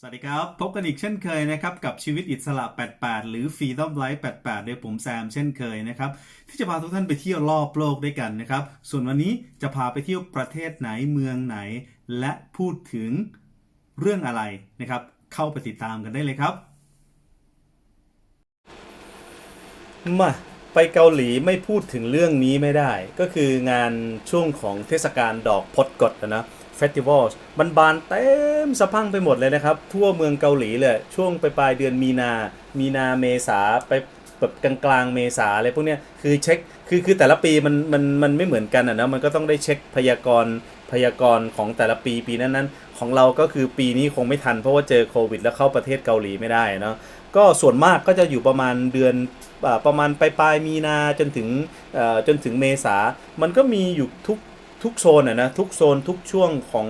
สวัสดีครับ พบกันอีกเช่นเคยนะครับ กับชีวิตอิสระ 88 หรือ Freedom Life 88 โดยผมแซมเช่นเคยนะครับ ที่จะพาทุกท่านไปเที่ยวรอบโลกด้วยกันนะครับ ส่วนวันนี้จะพาไปเที่ยวประเทศไหนเมืองไหน และพูดถึงเรื่องอะไรนะครับ เข้าไปติดตามกันได้เลยครับ มาไปเกาหลีไม่พูดถึงเรื่องนี้ไม่ได้ ก็คืองานช่วงของเทศกาลดอกพดกดนะ เฟสติวัลมันบานเต็มสะพังไปหมดเลยนะครับ ทั่วเมืองเกาหลีเลยช่วงไปปลายเดือนมีนา มีนาเมษาไปแบบกลางๆเมษาอะไรพวกเนี้ยคือเช็คคือคือแต่ละปีมันมันมันไม่เหมือนกันอะนะมันก็ต้องได้เช็คพยากรณ์พยากรณ์ของแต่ละปีปีนั้นๆ ของเราก็คือปีนี้คงไม่ทันเพราะว่าเจอโควิด แล้วเข้าประเทศเกาหลีไม่ได้เนาะก็ส่วนมากก็จะอยู่ประมาณเดือนประมาณปลายปลายมีนาจนถึงเอ่อจนถึงเมษา มันก็มีอยู่ทุก ทุกโซนอะนะทุกโซนทุกช่วงของ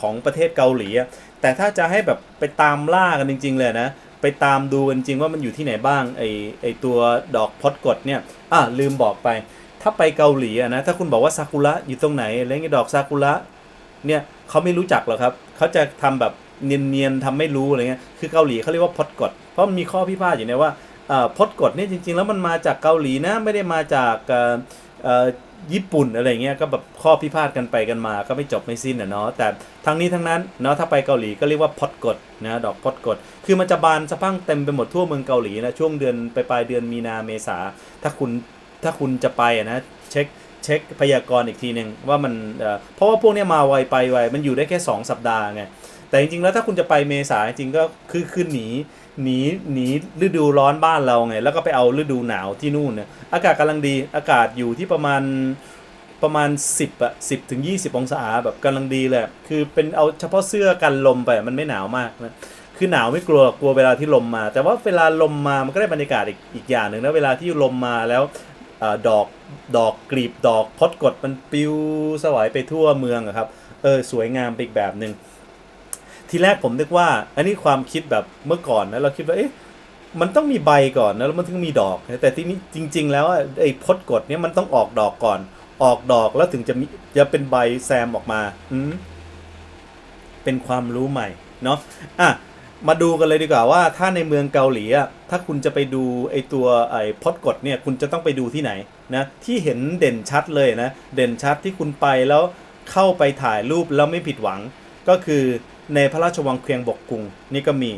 ของประเทศเกาหลีอะแต่ถ้าจะให้แบบไปตามล่ากันจริง ๆ เลยนะไปตามดูกันจริงว่ามันอยู่ที่ไหนบ้างไอไอตัวดอกพดกดเนี่ยอะลืมบอกไป ถ้าไปเกาหลีอะนะถ้าคุณบอกว่าซากุระอยู่ตรงไหนอะไรเงี้ยดอกซากุระเนี่ยเขาไม่รู้จักหรอกครับเขาจะทำแบบเนียนๆทำไม่รู้อะไรเงี้ยคือเกาหลีเขาเรียกว่าพดกดเพราะมันมีข้อพิพาทอยู่เนี่ยว่าอ่อพดกดเนี่ยจริง ๆ แล้วมันมาจากเกาหลีนะไม่ได้มาจากอ่อเอ่อ ญี่ปุ่นอะไรเงี้ยก็แบบข้อพิพาทกันไปกันมาก็ไม่จบไม่สิ้นอะเนาะแต่ทั้งนี้ทั้งนั้นเนาะถ้าไปเกาหลีก็เรียกว่าพอดกดนะดอกพอดกด คือมันจะบานสะพั่งเต็มไปหมดทั่วเมืองเกาหลีนะช่วงเดือนปลายเดือนมีนาเมษาถ้าคุณถ้าคุณจะไปอะนะเช็คเช็คพยากรณ์อีกทีหนึ่งว่ามันเพราะว่าพวกนี้มาไวไปไวมันอยู่ได้แค่ 2 สัปดาห์ไง แต่จริงๆแล้วถ้าคุณจะไปเมษาจริงก็คือคือหนีหนีหนีฤดูร้อนบ้านเราไง แล้วก็ไปเอาฤดูหนาวที่นู่นเนี่ยอากาศกำลังดีอากาศอยู่ที่ประมาณประมาณ 10อะ10 ถึง 20 องศาแบบกำลังดีเลยคือเป็นเอาเฉพาะเสื้อกันลมไปมันไม่หนาวมากนะคือหนาวไม่กลัวกลัวเวลาที่ลมมา แต่ว่าเวลาลมมามันก็ได้บรรยากาศอีกอีกอย่างหนึ่งนะเวลาที่ลมมาแล้วอดอกดอกกลีบดอกพดกดมันปลิวสวายไปทั่วเมืองอะครับเออสวยงามไปอีกแบบหนึ่ง ทีแรกผมนึกว่า อันนี้ความคิดแบบเมื่อก่อนนะเราคิดว่าเอ๊ะมันต้องมีใบก่อนนะแล้วมันถึงมีดอกแต่ที่นี้จริง ๆ แล้วไอ้พดกดเนี่ยมันต้องออกดอกก่อน ออกดอกแล้วถึงจะมีจะเป็นใบแซมออกมาอืมเป็นความรู้ใหม่เนาะอะมาดูกันเลยดีกว่าว่าถ้าในเมืองเกาหลีอะถ้าคุณจะไปดูไอตัวไอพดกดเนี่ยคุณจะต้องไปดูที่ไหนนะที่เห็นเด่นชัดเลยนะ เด่นชัดที่คุณไปแล้วเข้าไปถ่ายรูปแล้วไม่ผิดหวังก็คือ ในพระราชวังเคียงบกกุงนี่ก็มี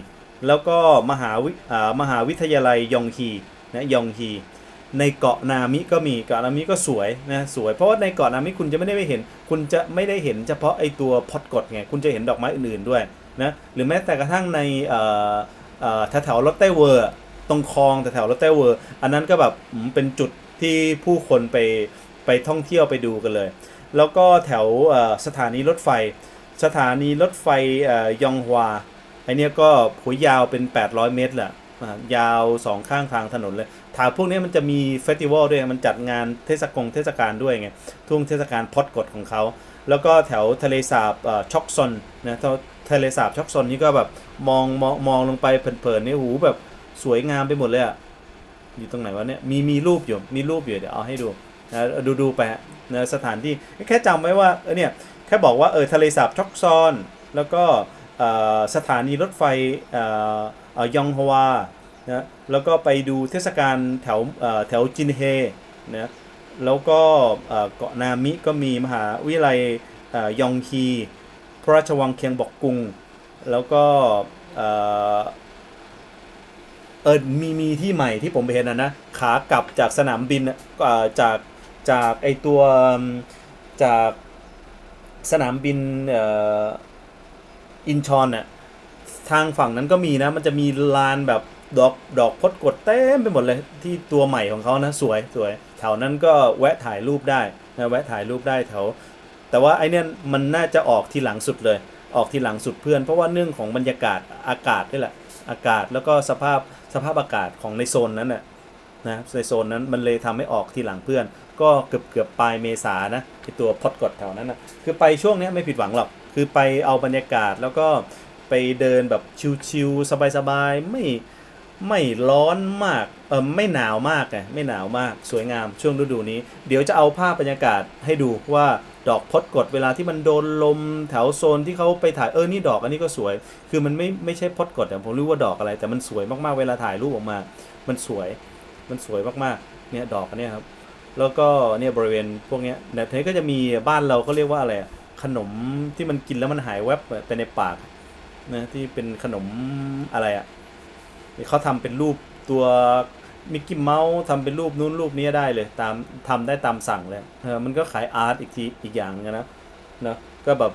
แล้วก็มหาวิมหาวิทยาลัยยองฮีนะยองฮีในเกาะนามิก็มีเกาะนามิก็สวยนะสวยเพราะว่าในเกาะนามิคุณจะไม่ได้ไปเห็น คุณจะไม่ได้เห็นเฉพาะไอตัวพอดกดไงคุณจะเห็นดอกไม้อื่นๆด้วยนะหรือแม้แต่กระทั่งในแถวๆรถเต้เวอร์ตรงคลองแถวๆรถเต้เวอร์ อันนั้นก็แบบเป็นจุดที่ผู้คนไปไปท่องเที่ยวไปดูกันเลย แล้วก็แถวสถานีรถไฟ สถานีรถไฟอยองฮวาไอเนี้ยก็หัวยาวเป็น 800 เมตรแหละยาวสองข้างทางถนนเลยถามพวกนี้มันจะมีเฟสติวัลด้วย มันจัดงานเทศกงเทศกาลด้วยไงทุ่งเทศกาลพอดกดของเขา แล้วก็แถวทะเลสาบช็อกซอนนะทะทะเลสาบช็อกซอนนี่ก็แบบมองมองมองลงไปเพลินๆนี่หูแบบสวยงามไปหมดเลยอะอยู่ตรงไหนวะเนี่ยมีมีรูปอยู่มีรูปอยู่เดี๋ยวเอาให้ดูนะดูดูไปนะสถานที่แค่จำไว้ว่าเออเนี่ย แค่บอกว่าเออทะเลสาบช็อกซอน แล้วก็สถานีรถไฟออยองฮวานะแล้วก็ไปดูเทศกาลแถวแถวจินเฮนะแล้วก็เกาะนามิก็มีมหาวิทยาลัยอยองฮีพระราชวังเคียงบอกกุง แล้วก็เออมีมีที่ใหม่ที่ผมไปเห็นนะนะขากลับจากสนามบินจากจากไอตัวจาก สนามบินอินชอนน่ะทางฝั่งนั้นก็มีนะ มันจะมีลานแบบดอกดอกพดกดเต็มไปหมดเลยที่ตัวใหม่ของเขานะสวยสวยแถวนั้นก็แวะถ่ายรูปได้นะแวะถ่ายรูปได้แถว แต่ว่าไอเนี้ยมันน่าจะออกทีหลังสุดเลย ออกทีหลังสุดเพื่อน เพราะว่าเนื่องของบรรยากาศอากาศนี่แหละ อากาศแล้วก็สภาพสภาพอากาศของในโซนนั้นน่ะนะในโซนนั้นมันเลยทำให้ออกทีหลังเพื่อน ก็เกือบเกือบปลายเมษานะไอตัวพดกดแถวนั้นนะคือไปช่วงนี้ไม่ผิดหวังหรอก คือไปเอาบรรยากาศแล้วก็ไปเดินแบบชิลๆสบายๆไม่ไม่ร้อนมากเออไม่หนาวมากไงไม่หนาวมากสวยงามช่วงฤดูนี้ เดี๋ยวจะเอาภาพบรรยากาศให้ดูว่าดอกพดกดเวลาที่มันโดนลมแถวโซนที่เขาไปถ่ายเออนี่ดอกอันนี้ก็สวย คือมันไม่ไม่ใช่พดกดแต่ผมรู้ว่าดอกอะไร แต่มันสวยมากๆเวลาถ่ายรูปออกมา มันสวยมันสวยมากๆเนี่ยดอกอันนี้ครับ แล้วก็เนี่ยบริเวณพวกเนี้ยแต่ทีนี้ก็จะมีบ้านเราเขาเรียกว่าอะไรอะขนมที่มันกินแล้วมันหายแวบไปในปากนะที่เป็นขนมอะไรอะเขาทำเป็นรูปตัวมิกกี้เมาส์ทำเป็นรูปนู้นรูปนี้ได้เลยตามทำได้ตามสั่งเลยเออมันก็ขายอาร์ตอีกทีอีกอย่างนึงนะนะก็แบบ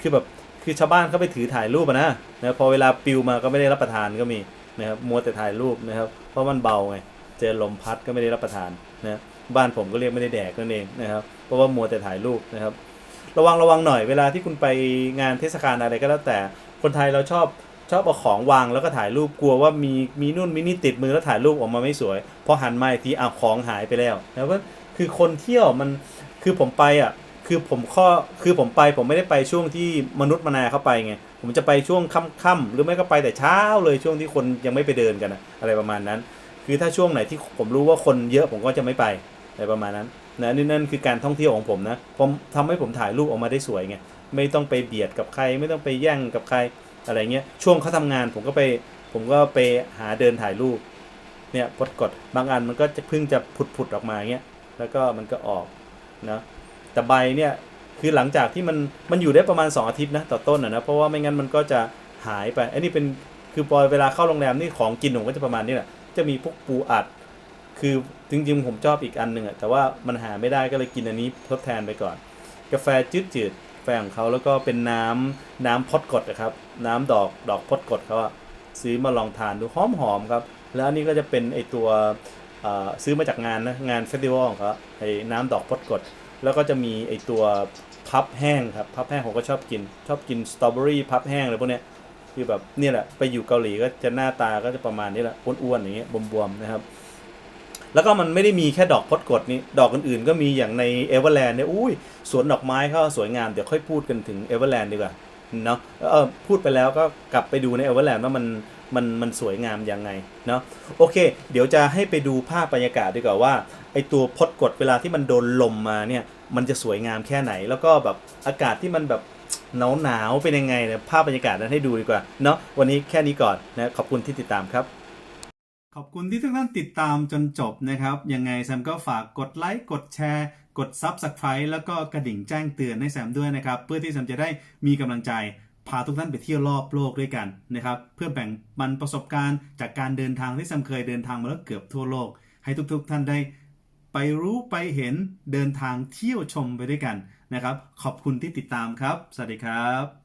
คือแบบคือชาวบ้านเขาไปถือถ่ายรูปนะนะพอเวลาปิวมาก็ไม่ได้รับประทานก็มีนะครับมัวแต่ถ่ายรูปนะครับ เพราะมันเบาไงเจอลมพัดก็ไม่ได้รับประทานนะ บ้านผมก็เรียกไม่ได้แดกนั่นเองนะครับ เพราะว่ามัวแต่ถ่ายรูปนะครับ ระวังระวังหน่อยเวลาที่คุณไปงานเทศกาลอะไรก็แล้วแต่คนไทยเราชอบชอบเอาของวางแล้วก็ถ่ายรูปกลัวว่ามีมีนู่นมีนี่ติดมือแล้วถ่ายรูปออกมาไม่สวย พอหันมาอีกทีอ้าวของหายไปแล้ว แล้วก็คือคนเที่ยวมันคือผมไปอะคือผมข้อคือผมไปผมไม่ได้ไปช่วงที่มนุษย์มนาเข้าไปไงผมจะไปช่วงค่ำๆหรือไม่ก็ไปแต่เช้าเลยช่วงที่คนยังไม่ไปเดินกันนะอะไรประมาณนั้น คือถ้าช่วงไหนที่ผมรู้ว่าคนเยอะผมก็จะไม่ไป อะไรประมาณนั้นนะนี่นั่นคือการท่องเที่ยวของผมนะผมทำให้ผมถ่ายรูปออกมาได้สวยไงไม่ต้องไปเบียดกับใคร ไม่ต้องไปแย่งกับใครอะไรเงี้ยช่วงเขาทำงานผมก็ไปผมก็ไปหาเดินถ่ายรูปเนี่ยพดกดบางอันมันก็จะเพิ่งจะผุดผุดออกมาเงี้ยแล้วก็มันก็ออกนะแต่ใบเนี่ยคือหลังจากที่มันมันอยู่ได้ประมาณ 2 อาทิตย์นะต่อต้นนะนะเพราะว่าไม่งั้นมันก็จะหายไปไอ้นี่เป็นคือพอเวลาเข้าโรงแรมนี่ของกินผมก็จะประมาณนี้แหละจะมีพวกปูอัด คือจริงๆผมชอบอีกอันหนึ่งอะแต่ว่ามันหาไม่ได้ก็เลยกินอันนี้ทดแทนไปก่อน กาแฟจืดๆแฟของเขาแล้วก็เป็นน้ำน้ำพดกดนะครับ น้ำดอกดอกพดกดเขาอะซื้อมาลองทานดูหอมๆครับ แล้วอันนี้ก็จะเป็นไอตัวซื้อมาจากงานนะงานเฟสติวัลของเขาไอ้น้ำดอกพดกด แล้วก็จะมีไอตัวพับแห้งครับพับแห้งผมก็ชอบกิน ชอบกินสตรอเบอรี่พับแห้งอะไรพวกเนี้ยคือแบบนี่แหละไปอยู่เกาหลีก็จะหน้าตาก็จะประมาณนี้แหละอ้วนๆอย่างเงี้ยบวมๆนะครับ แล้วก็มันไม่ได้มีแค่ดอกพดกดนี่ดอกอื่นๆก็มีอย่างในเอเวอร์แลนด์เนี่ยอุ้ยสวนดอกไม้เขาสวยงาม เดี๋ยวค่อยพูดกันถึงเอเวอร์แลนด์ดีกว่าเนาะเออพูดไปแล้วก็กลับไปดูในเอเวอร์แลนด์ว่ามันมันมันสวยงามยังไงเนาะโอเค เดี๋ยวจะให้ไปดูภาพบรรยากาศดีกว่าว่าไอตัวพดกดเวลาที่มันโดนลมมาเนี่ยมันจะสวยงามแค่ไหน แล้วก็แบบอากาศที่มันแบบหนาวหนาวๆเป็นยังไงเนี่ยภาพบรรยากาศนั้นให้ดูดีกว่าเนาะวันนี้แค่นี้ก่อนนะขอบคุณที่ติดตามครับ ขอบคุณที่ทุกท่านติดตามจนจบนะครับ ยังไงแซมก็ฝากกดไลค์ กดแชร์ กด Subscribe แล้วก็กระดิ่งแจ้งเตือนให้แซมด้วยนะครับ เพื่อที่แซมจะได้มีกำลังใจ พาทุกท่านไปเที่ยวรอบโลกด้วยกันนะครับ เพื่อแบ่งปันประสบการณ์จากการเดินทางที่แซมเคยเดินทางมาแล้วเกือบทั่วโลก ให้ทุกๆท่านได้ ไปรู้ไปเห็นเดินทางเที่ยวชมไปด้วยกันนะครับ ขอบคุณที่ติดตามครับ สวัสดีครับ